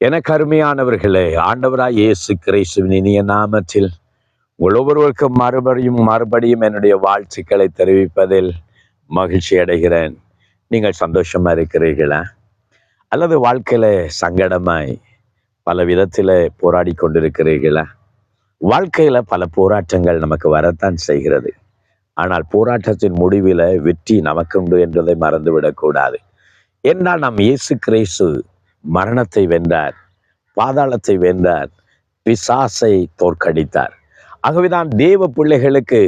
எனக்கு அருமையானவர்களே ஆண்டவராய் இயேசு கிறிஸ்துவின் இனிய நாமத்தில் உங்கள் ஒவ்வொருவருக்கும் மறுபடியும் மறுபடியும் என்னுடைய வாழ்த்துக்களை தெரிவிப்பதில் மகிழ்ச்சி அடைகிறேன். நீங்கள் சந்தோஷமா இருக்கிறீர்களா? அல்லது வாழ்க்கையில சங்கடமாய் பல விதத்தில் போராடி கொண்டிருக்கிறீர்களா? வாழ்க்கையில பல போராட்டங்கள் நமக்கு வரத்தான் செய்கிறது. ஆனால் போராட்டத்தின் முடிவில் வெற்றி நமக்குண்டு என்பதை மறந்துவிடக்கூடாது என்றால் நாம் இயேசு கிரேசு மரணத்தை வென்றார் பாதாளத்தை வென்றார் பிசாசை தோற்கடித்தார். ஆகவேதான் தேவ பிள்ளைகளுக்கு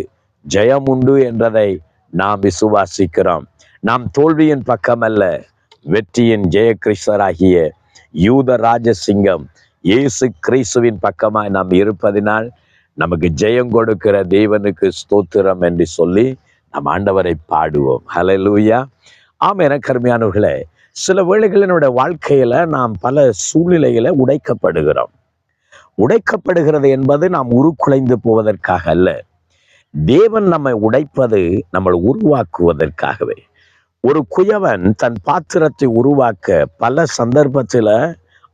ஜெயம் உண்டு என்றதை நாம் விசுவாசிக்கிறோம். நாம் தோல்வியின் பக்கமல்ல வெற்றியின் ஜெயகிருஷ்ணராகிய யூத ராஜசிங்கம் இயேசு கிறிஸ்துவின் பக்கமாய் நாம் இருப்பதினால் நமக்கு ஜெயம் கொடுக்கிற தேவனுக்கு ஸ்தோத்திரம் என்று சொல்லி நாம் ஆண்டவரை பாடுவோம். ஹலலூயா ஆம் என கருமையானவர்களே சில வேளைகளில் என்னுடைய வாழ்க்கையில நாம் பல சூழ்நிலையில உடைக்கப்படுகிறோம். உடைக்கப்படுகிறது என்பது நாம் உருக்குலைந்து போவதற்காக அல்ல. தேவன் நம்மை உடைப்பது நம்மை உருவாக்குவதற்காகவே. ஒரு குயவன் தன் பாத்திரத்தை உருவாக்க பல சந்தர்ப்பத்தில்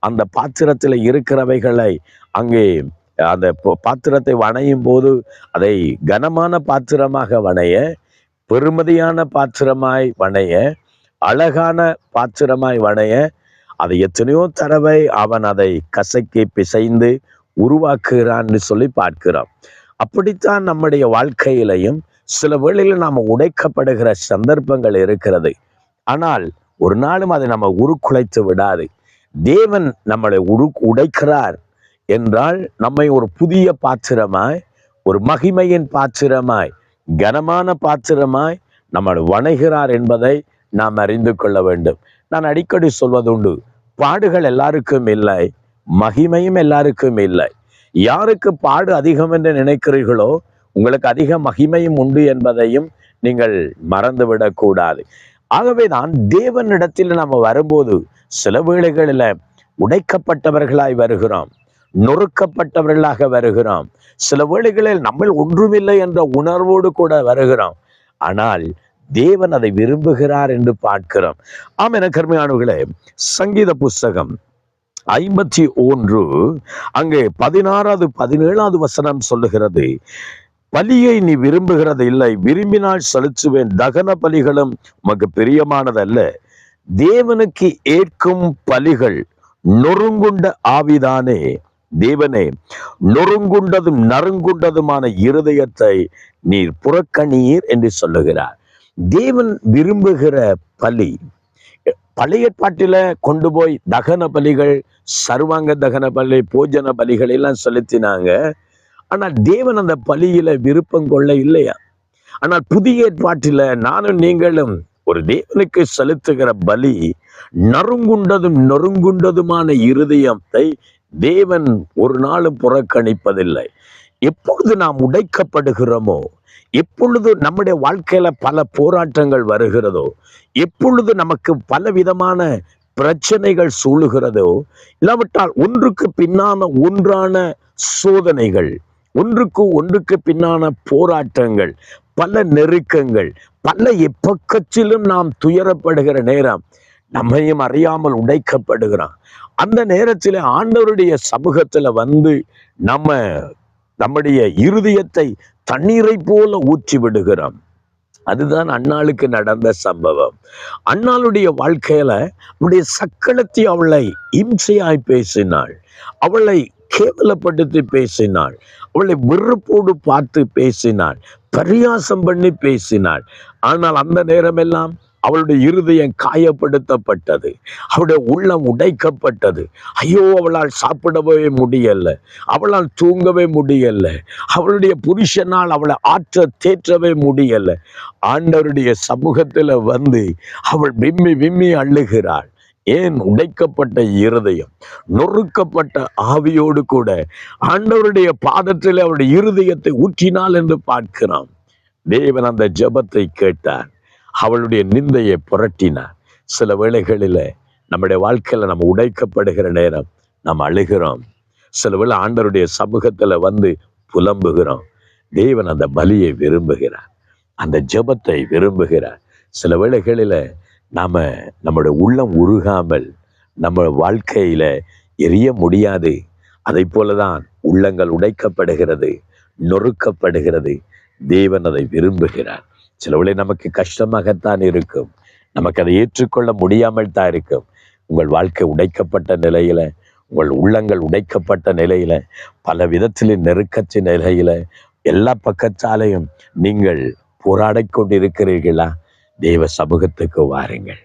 அந்த பாத்திரத்தில் இருக்கிறவைகளை அங்கே அந்த பாத்திரத்தை வணையும் போது அதை கனமான பாத்திரமாக வணைய பெருமதியான பாத்திரமாய் வணைய அழகான பாத்திரமாய் வணைய அதை எத்தனையோ தடவை அவன் அதை கசக்கி பிசைந்து உருவாக்குகிறான்னு சொல்லி பார்க்கிறோம் அப்படித்தான் நம்முடைய வாழ்க்கையிலையும் சில வேளையில் நாம் உடைக்கப்படுகிற சந்தர்ப்பங்கள் இருக்கிறது. ஆனால் ஒரு நாளும் அதை நம்ம உருக்குலைத்து விடாது. தேவன் நம்மளை உரு உடைக்கிறார் என்றால் நம்மை ஒரு புதிய பாத்திரமாய் ஒரு மகிமையின் பாத்திரமாய் கனமான பாத்திரமாய் நம்மளை வணைகிறார் என்பதை நாம் அறிந்து கொள்ள வேண்டும். நான் அடிக்கடி சொல்வதுண்டு பாடுகள் எல்லாருக்கும் இல்லை மகிமையும் எல்லாருக்கும் இல்லை. யாருக்கு பாடு அதிகம் என்று நினைக்கிறீர்களோ உங்களுக்கு அதிக மகிமையும் உண்டு என்பதையும் நீங்கள் மறந்துவிடக் கூடாது. ஆகவே தான் தேவனிடத்தில் நம்ம வரும்போது சில வேளைகளில் உடைக்கப்பட்டவர்களாய் வருகிறோம் நொறுக்கப்பட்டவர்களாக வருகிறோம். சில வேளைகளில் நம்ம ஒன்றுமில்லை என்ற உணர்வோடு கூட வருகிறோம். ஆனால் தேவன் அதை விரும்புகிறார் என்று பார்க்கிறோம். ஆம் என கருமையானவர்களே சங்கீத புஸ்தகம் ஐம்பத்தி ஒன்று அங்கே பதினாறாவது பதினேழாவது வசனம் சொல்லுகிறது பலியை நீ விரும்புகிறது இல்லை விரும்பினால் செலுத்துவேன் தகன பலிகளும் உமக்கு பிரியமானதல்ல. தேவனுக்கு ஏற்கும் பலிகள் நொறுங்குண்ட ஆவிதானே. தேவனே நொறுங்குண்டதும் நறுங்குண்டதுமான இருதயத்தை நீர் புறக்கணியீர் என்று சொல்லுகிறார். தேவன் விரும்புகிற பலி. பழைய ஏற்பாட்டில கொண்டு போய் தகன பலிகள் சர்வாங்க தகன பலி போஜன பலிகள் எல்லாம் செலுத்தினாங்க. ஆனால் தேவன் அந்த பலியில விருப்பம் கொள்ள இல்லையா? ஆனால் புதிய ஏற்பாட்டில நானும் நீங்களும் ஒரு தேவனுக்கு செலுத்துகிற பலி நறுங்குண்டதும் நொறுங்குண்டதுமான இருதயத்தை தேவன் ஒரு நாளும் புறக்கணிப்பதில்லை. எப்பொழுது நாம் உடைக்கப்படுகிறோமோ எப்பொழுது நம்முடைய வாழ்க்கையில பல போராட்டங்கள் வருகிறதோ எப்பொழுது நமக்கு பல விதமான பிரச்சனைகள் சூழுகிறதோ இல்லாவிட்டால் ஒன்றுக்கு பின்னான ஒன்றான சோதனைகள் ஒன்றுக்கு ஒன்றுக்கு பின்னான போராட்டங்கள் பல நெருக்கங்கள் பல எப்பக்கத்திலும் நாம் துயரப்படுகிற நேரம் நம்மையும் அறியாமல் உடைக்கப்படுகிறோம் அந்த நேரத்தில் ஆண்டவருடைய சமூகத்துல வந்து நம்ம நம்முடைய இருதயத்தை தண்ணீரை போல ஊற்றி விடுகிறோம் அதுதான் அண்ணாளுக்கு நடந்த சம்பவம். அண்ணாளுடைய வாழ்க்கையில நம்முடைய சக்களத்தை அவளை இம்சையாய் பேசினாள். அவளை கேவலப்படுத்தி பேசினாள். அவளை வெறுப்போடு பார்த்து பேசினாள். பரியாசம் பண்ணி பேசினாள். ஆனால் அந்த நேரமெல்லாம் அவளுடைய இருதயம் காயப்படுத்தப்பட்டது. அவளுடைய உள்ளம் உடைக்கப்பட்டது. ஐயோ அவளால் சாப்பிடவே முடியல. அவளால் தூங்கவே முடியல. அவளுடைய புருஷனால் அவளை ஆற்ற தேற்றவே முடியல. ஆண்டவருடைய சமூகத்தில் வந்து அவள் விம்மி விம்மி அள்ளுகிறாள் ஏன்? உடைக்கப்பட்ட இருதயம் நொறுக்கப்பட்ட ஆவியோடு கூட. ஆண்டவருடைய பாதத்தில் அவருடைய இருதயத்தை ஊற்றினாள் என்று பார்க்கிறான் தேவன் அந்த ஜபத்தை கேட்டார். அவளுடைய நிந்தையை புரட்டினார் சில வேளைகளில நம்முடைய வாழ்க்கையில நம்ம உடைக்கப்படுகிற நேரம் நாம் அழுகிறோம். சில வேளை ஆண்டவருடைய சமூகத்துல வந்து புலம்புகிறோம். தேவன் அந்த பலியை விரும்புகிறார். அந்த ஜெபத்தை விரும்புகிறார். சில வேளைகளில நாம நம்முடைய உள்ளம் உருகாமல் நம்ம வாழ்க்கையில எரிய முடியாது. அதை போலதான் உள்ளங்கள் உடைக்கப்படுகிறது நொறுக்கப்படுகிறது. தேவன் அதை விரும்புகிறார். சிலவளை நமக்கு கஷ்டமாகத்தான் இருக்கும். நமக்கு அதை ஏற்றுக்கொள்ள முடியாமல் தான் இருக்கும். உங்கள் வாழ்க்கை உடைக்கப்பட்ட நிலையில உங்கள் உள்ளங்கள் உடைக்கப்பட்ட நிலையில பல விதத்திலே நெருக்கத்தின் நிலையில எல்லா பக்கத்தாலையும் நீங்கள் போராடிக் கொண்டிருக்கிறீர்களா? தேவ சமூகத்துக்கு வாருங்கள்.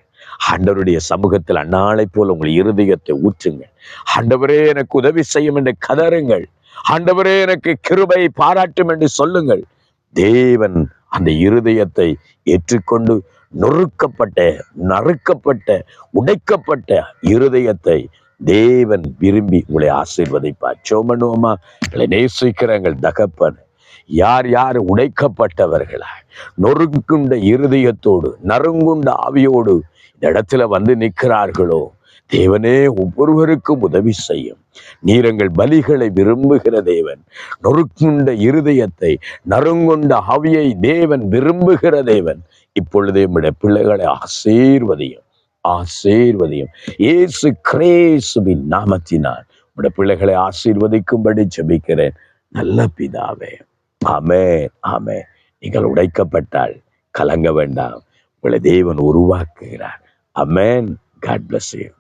ஆண்டவருடைய சமூகத்தில் அந்நாளை போல உங்கள் இருதயத்தை ஊற்றுங்கள். ஆண்டவரே எனக்கு உதவி செய்யும் என்று கதறுங்கள். ஆண்டவரே எனக்கு கிருபை பாராட்டும் என்று சொல்லுங்கள். தேவன் அந்த இருதயத்தை ஏற்றுக்கொண்டு நொறுக்கப்பட்ட நறுக்கப்பட்ட உடைக்கப்பட்ட இருதயத்தை தேவன் விரும்பி உங்களை ஆசீர்வதிப்பார். சோமனுவமா உங்களை நேசிக்கிறங்கள் தகப்பன் யார் யார் உடைக்கப்பட்டவர்களா நொறுங்குண்ட இருதயத்தோடு நறுங்குண்ட ஆவியோடு இந்த இடத்துல வந்து நிற்கிறார்களோ தேவனே ஒவ்வொருவருக்கும் உதவி செய்யும். நீரங்கள் பலிகளை விரும்புகிற தேவன். நொறுக்குண்ட இருதயத்தை நறுங்குண்ட ஆவியை தேவன் விரும்புகிற தேவன். இப்பொழுதே உடைய பிள்ளைகளை ஆசீர்வதியும் ஆசீர்வதியும். ஏசு கிரேசுவின் நாமத்தினால் உடைய பிள்ளைகளை ஆசீர்வதிக்கும்படி ஜெபிக்கிறேன். நல்ல பிதாவே. ஆமே ஆமே நீங்கள் உடைக்கப்பட்டால் கலங்க வேண்டாம். உங்களை தேவன் உருவாக்குகிறார். அமேன் காட் பிளஸ் யூ